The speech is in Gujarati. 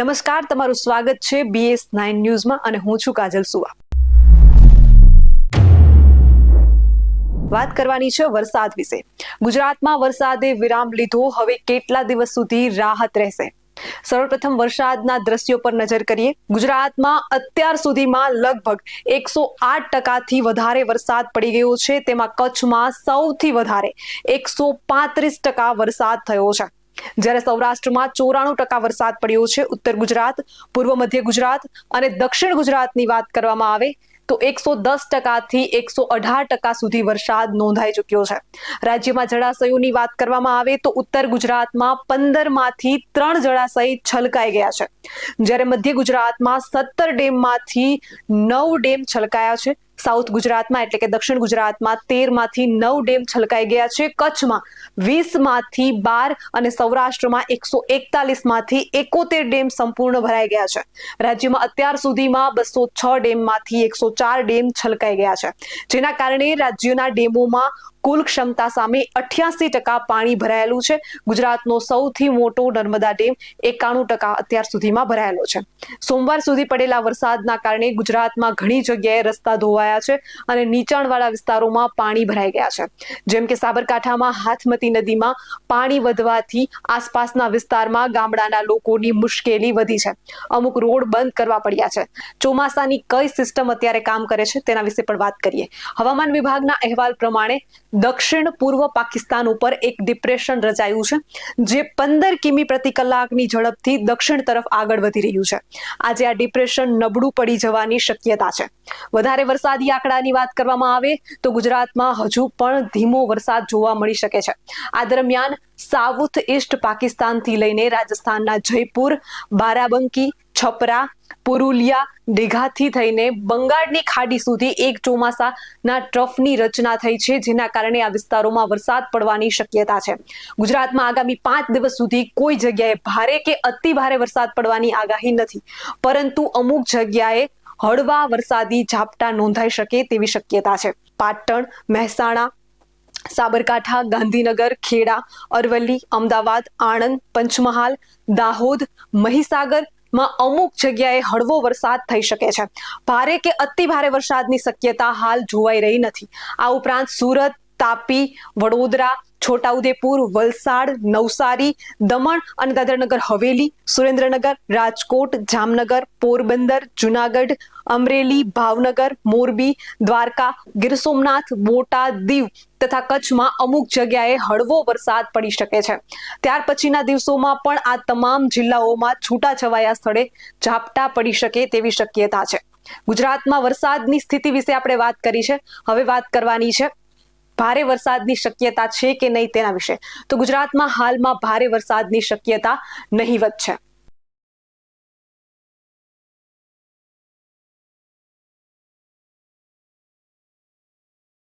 નમસ્કાર, તમારું સ્વાગત છે બીએસ નાઇન ન્યૂઝમાં અને હું છું કાજલ સુવા. વાત કરવાની છે વરસાદ વિશે. ગુજરાતમાં વરસાદે વિરામ લીધો, હવે કેટલા દિવસ સુધી રાહત રહેશે? સર્વપ્રથમ વરસાદના દ્રશ્યો પર નજર કરીએ. ગુજરાતમાં અત્યાર સુધીમાં લગભગ એકસો આઠ ટકાથી વધારે વરસાદ પડી ગયો છે. તેમાં કચ્છમાં સૌથી વધારે એકસો પાંત્રીસ ટકા વરસાદ થયો છે. જ્યારે સૌરાષ્ટ્રમાં ચોરાણું ટકા વરસાદ પડ્યો છે, ઉત્તર ગુજરાત, પૂર્વ મધ્ય ગુજરાત અને દક્ષિણ ગુજરાતની વાત કરવામાં આવે તો એકસો દસ ટકાથી એકસો અઢાર ટકા સુધી વરસાદ નોંધાઈ ચુક્યો છે. રાજ્યમાં જળાશયોની વાત કરવામાં આવે તો ઉત્તર ગુજરાતમાં પંદરમાંથી ત્રણ જળાશય છલકાઈ ગયા છે. જ્યારે મધ્ય ગુજરાતમાં સત્તર ડેમમાંથી નવ ડેમ છલકાયા છે. સાઉથ ગુજરાતમાં એટલે કે દક્ષિણ ગુજરાતમાં તેરમાંથી નવ ડેમ છલકાઈ ગયા છે. કચ્છમાં વીસમાંથી બાર અને સૌરાષ્ટ્રમાં એકસો એકતાલીસમાંથી એકોતેર ડેમ સંપૂર્ણ ભરાઈ ગયા છે. રાજ્યમાં અત્યાર સુધીમાં બસો છ ડેમમાંથી એકસો ચાર ડેમ છલકાઈ ગયા છે. જેના કારણે રાજ્યના ડેમોમાં કુલ ક્ષમતા સામે અઠ્યાસી ટકા પાણી ભરાયેલું છે. ગુજરાતનો સૌથી મોટો નર્મદા ડેમ એકાણું ટકા અત્યાર સુધીમાં ભરાયેલો છે. સોમવાર સુધી પડેલા વરસાદના કારણે ગુજરાતમાં ઘણી જગ્યાએ રસ્તા ધોવાયા છે અને નીચાણવાળા વિસ્તારોમાં પાણી ભરાઈ ગયા છે. જેમ કે સાબરકાંઠામાં, હાથમતી નદીમાં પાણી વધવાથી આસપાસના વિસ્તારમાં ગામડાના લોકોની મુશ્કેલી વધી છે. અમુક રોડ બંધ કરવા પડ્યા છે. ચોમાસાની કઈ સિસ્ટમ અત્યારે કામ કરે છે તેના વિશે પણ વાત કરીએ. હવામાન વિભાગના અહેવાલ પ્રમાણે દક્ષિણ પૂર્વ પાકિસ્તાન ઉપર એક ડિપ્રેશન રચાયું છે, જે પંદર કિમી પ્રતિ કલાકની ઝડપથી દક્ષિણ તરફ આગળ વધી રહ્યું છે. આજે આ ડિપ્રેશન નબળું પડી જવાની શક્યતા છે. વધારે વરસાદી આંકડાની વાત કરવામાં આવે તો ગુજરાતમાં હજુ પણ ધીમો વરસાદ જોવા મળી શકે છે. આ દરમિયાન સાઉથ ઇસ્ટ પાકિસ્તાનથી લઈને રાજસ્થાનના જયપુર, બારાબંકી છપરા, પુરુલિયા, દીઘાથી થઈને બંગાળની ખાડી સુધી એક ચોમાસાના ટ્રફની રચના થઈ છે, જેના કારણે આ વિસ્તારોમાં વરસાદ પડવાની શક્યતા છે. ગુજરાતમાં આગામી પાંચ દિવસ સુધી કોઈ જગ્યાએ ભારે કે અતિ ભારે વરસાદ પડવાની આગાહી નથી. પરંતુ અમુક જગ્યાએ હળવા વરસાદી ઝાપટા નોંધાઈ શકે તેવી શક્યતા છે. પાટણ, મહેસાણા, સાબરકાંઠા, ગાંધીનગર, ખેડા, અરવલ્લી, અમદાવાદ, આણંદ, પંચમહાલ, દાહોદ, મહીસાગર માં અમુક જગ્યાએ હળવો વરસાદ થઈ શકે છે. ભારે કે અતિ ભારે વરસાદની શક્યતા હાલ જોવાઈ રહી નથી. આ ઉપરાંત સુરત, તાપી, વડોદરા છોટાઉદેપુર, વલસાડ, નવસારી, દમણ અને દાદરાનગર, હવેલી, સુરેન્દ્રનગર, રાજકોટ, જામનગર, પોરબંદર, જુનાગઢ, અમરેલી, ભાવનગર, મોરબી, દ્વારકા, ગીર સોમનાથ, બોટાદ, દીવ તથા કચ્છમાં અમુક જગ્યાએ હળવો વરસાદ પડી શકે છે. ત્યાર પછીના દિવસોમાં પણ આ તમામ જિલ્લાઓમાં છૂટાછવાયા સ્થળે ઝાપટા પડી શકે તેવી શક્યતા છે. ગુજરાતમાં વરસાદની સ્થિતિ વિશે આપણે વાત કરી છે. હવે વાત કરવાની છે ભારે વરસાદની શક્યતા છે કે નહીં તેના વિશે? તો ગુજરાતમાં હાલમાં ભારે વરસાદની શક્યતા નહીવત છે.